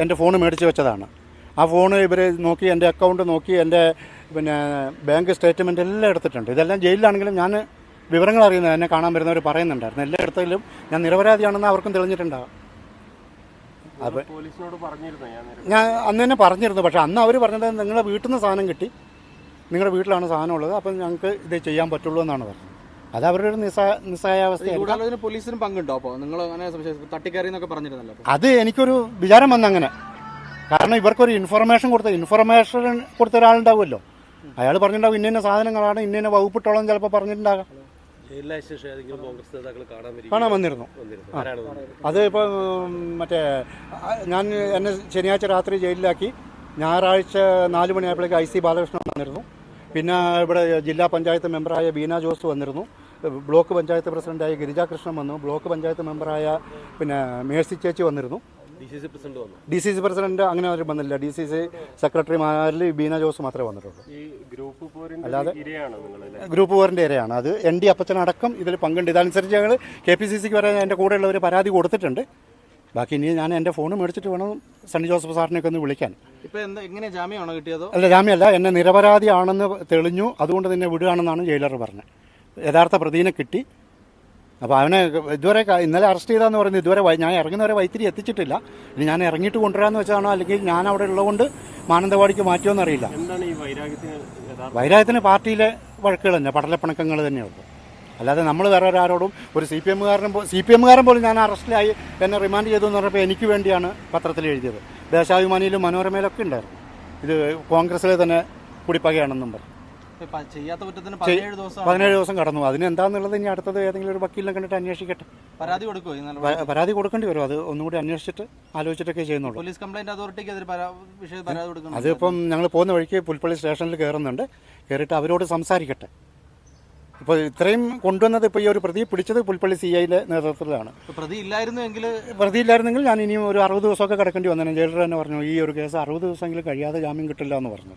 എന്റെ ഫോൺ മേടിച്ച് വെച്ചതാണ്. ആ ഫോൺ ഇവർ നോക്കി എന്റെ അക്കൗണ്ട് നോക്കി എന്റെ പിന്നെ ബാങ്ക് സ്റ്റേറ്റ്മെന്റ് എല്ലാം എടുത്തിട്ടുണ്ട്. ഇതെല്ലാം ജയിലിലാണെങ്കിലും ഞാൻ വിവരങ്ങൾ അറിയുന്നത് എന്നെ കാണാൻ വരുന്നവർ പറയുന്നുണ്ടായിരുന്നു. എല്ലാ ഇടത്തിലും ഞാൻ നിരപരാധിയാണെന്ന് അവർക്കും തെളിഞ്ഞിട്ടുണ്ടാകും അപ്പം പോലീസിനോട് പറഞ്ഞിരുന്നു? ഞാൻ ഞാൻ അന്ന് തന്നെ പറഞ്ഞിരുന്നു. പക്ഷേ അന്ന് അവർ പറഞ്ഞത് നിങ്ങളുടെ വീട്ടിൽ നിന്ന് സാധനം കിട്ടി. നിങ്ങളുടെ വീട്ടിലാണ് സാധനം ഉള്ളത്. അപ്പം ഞങ്ങൾക്ക് ഇത് ചെയ്യാൻ പറ്റുള്ളൂ എന്നാണ് പറഞ്ഞത്. അത് അവരുടെ ഒരു നിസ്സാ നിസ്സഹായാവസ്ഥയാണ് ഗൂഢാലോചന പോലീസിനും പങ്കുണ്ടോ? അപ്പോൾ നിങ്ങൾ അങ്ങനെ സംശയം തട്ടിക്കയറി എന്നൊക്കെ പറഞ്ഞിരുന്നല്ലോ അത് എനിക്കൊരു വിചാരം വന്നങ്ങനെ. കാരണം ഇവർക്കൊരു ഇൻഫർമേഷൻ കൊടുത്ത ഇൻഫർമേഷൻ കൊടുത്ത ഒരാളുണ്ടാവുമല്ലോ. അയാൾ പറഞ്ഞിട്ടുണ്ടാവും ഇന്ന സാധനങ്ങളാണ് ഇന്ന വകുപ്പിട്ടോളം ചിലപ്പോൾ പറഞ്ഞിട്ടുണ്ടാകാം. കാണാൻ വന്നിരുന്നു? അത് ഇപ്പോൾ മറ്റേ ഞാൻ എന്നെ ശനിയാഴ്ച രാത്രി ജയിലിലാക്കി. ഞായറാഴ്ച നാല് മണിയായപ്പോഴേക്ക് ഐ സി ബാലകൃഷ്ണൻ വന്നിരുന്നു. പിന്നെ ഇവിടെ ജില്ലാ പഞ്ചായത്ത് മെമ്പറായ ബീന ജോസ് വന്നിരുന്നു. ബ്ലോക്ക് പഞ്ചായത്ത് പ്രസിഡന്റായ ഗിരിജാകൃഷ്ണൻ വന്നു. ബ്ലോക്ക് പഞ്ചായത്ത് മെമ്പറായ പിന്നെ മേഴ്സി ചേച്ചി വന്നിരുന്നു. ഡി സി സി പ്രസിഡന്റ് അങ്ങനെ ആരും വന്നില്ല. ഡി സി സി സെക്രട്ടറിമാരിൽ ബീന ജോസ് മാത്രമേ വന്നിട്ടുള്ളൂ. ഗ്രൂപ്പ് പോരിന്റെ അല്ലാതെ- ഗ്രൂപ്പ് പോറിന്റെ ഇരയാണ്. അത് എൻ ഡി അപ്പച്ചനടക്കം ഇതിൽ പങ്കുണ്ട്. ഇതനുസരിച്ച് ഞങ്ങൾ കെ പി സി സിക്ക് വരെ എന്റെ കൂടെയുള്ളവർ പരാതി കൊടുത്തിട്ടുണ്ട്. ബാക്കി ഇനി ഞാൻ എന്റെ ഫോൺ മേടിച്ചിട്ട് വേണം സണ്ണി ജോസഫ് സാറിനെയൊക്കെ ഒന്ന് വിളിക്കാൻ. ഇപ്പോൾ എന്താ എങ്ങനെ ജാമ്യമാണോ കിട്ടിയതോ? അല്ല ജാമ്യമല്ല. എന്നെ നിരപരാധിയാണെന്ന് തെളിഞ്ഞു. അതുകൊണ്ട് തന്നെ വിടുകയാണെന്നാണ് ജയിലർ പറഞ്ഞത്. യഥാർത്ഥ പ്രതിനെ കിട്ടി. അപ്പോൾ അവനെ ഇതുവരെ ഇന്നലെ അറസ്റ്റ് ചെയ്താന്ന് പറയുന്നത് ഇതുവരെ ഞാൻ ഇറങ്ങുന്നവരെ വൈത്തിരി എത്തിച്ചിട്ടില്ല. ഇനി ഞാൻ ഇറങ്ങിയിട്ട് കൊണ്ടുവരാമെന്ന് വെച്ചാണോ അല്ലെങ്കിൽ ഞാൻ അവിടെ ഉള്ളതുകൊണ്ട് മാനന്തവാടിക്ക് മാറ്റുമോ യഥാർത്ഥ വൈരാഗ്യത്തിന് പാർട്ടിയിലെ വഴക്കുകൾ തന്നെ പടലപ്പിണക്കങ്ങൾ തന്നെയുള്ളൂ. അല്ലാതെ നമ്മൾ വേറെ ഒരാരോടും ഒരു സി പി എമ്മുകാരനും സി പി എമ്മുകാരൻ പോലും ഞാൻ അറസ്റ്റിലായി എന്നെ റിമാൻഡ് ചെയ്തു എന്ന് പറഞ്ഞപ്പോൾ എനിക്ക് വേണ്ടിയാണ് പത്രത്തിൽ എഴുതിയത്. ദേശാഭിമാനിയിലും മനോരമയിലൊക്കെ ഉണ്ടായിരുന്നു. ഇത് കോൺഗ്രസ്സിലെ തന്നെ കുടിപ്പകയാണെന്നും പറഞ്ഞു. ഇപ്പൊ ചെയ്യാത്ത കുറ്റത്തിന് പതിനേഴ് ദിവസം പതിനേഴ് ദിവസം കടന്നു. അതിന് എന്താണെന്നുള്ളത് ഇനി അടുത്തത് ഏതെങ്കിലും ഒരു വക്കീലിനെ കണ്ടിട്ട് അന്വേഷിക്കട്ടെ. പരാതി കൊടുക്കുമോ പരാതി കൊടുക്കേണ്ടി വരും. അത് ഒന്നുകൂടി അന്വേഷിച്ചിട്ട് ആലോചിച്ചിട്ടൊക്കെ ചെയ്യുന്നുള്ളൂ. പോലീസ് കംപ്ലൈന്റ് അതോറിറ്റിക്ക് അതിപ്പം ഞങ്ങൾ പോകുന്ന വഴിക്ക് പുൽപ്പള്ളി സ്റ്റേഷനിൽ കയറുന്നുണ്ട്. കയറിയിട്ട് അവരോട് സംസാരിക്കട്ടെ. ഇപ്പോൾ ഇത്രയും കൊണ്ടുവന്നത് ഇപ്പോൾ ഈ ഒരു പ്രതി പിടിച്ചത് പുൽപ്പള്ളി സി ഐയിലെ നേതൃത്വത്തിലാണ്. പ്രതി ഇല്ലായിരുന്നെങ്കിൽ പ്രതി ഇല്ലായിരുന്നെങ്കിൽ ഞാൻ ഇനിയും ഒരു അറുപത് ദിവസമൊക്കെ കിടക്കേണ്ടി വന്നേനെ. ജയിലർ തന്നെ പറഞ്ഞു ഈ ഒരു കേസ് അറുപത് ദിവസമെങ്കിലും കഴിയാതെ ജാമ്യം കിട്ടില്ല എന്ന് പറഞ്ഞു.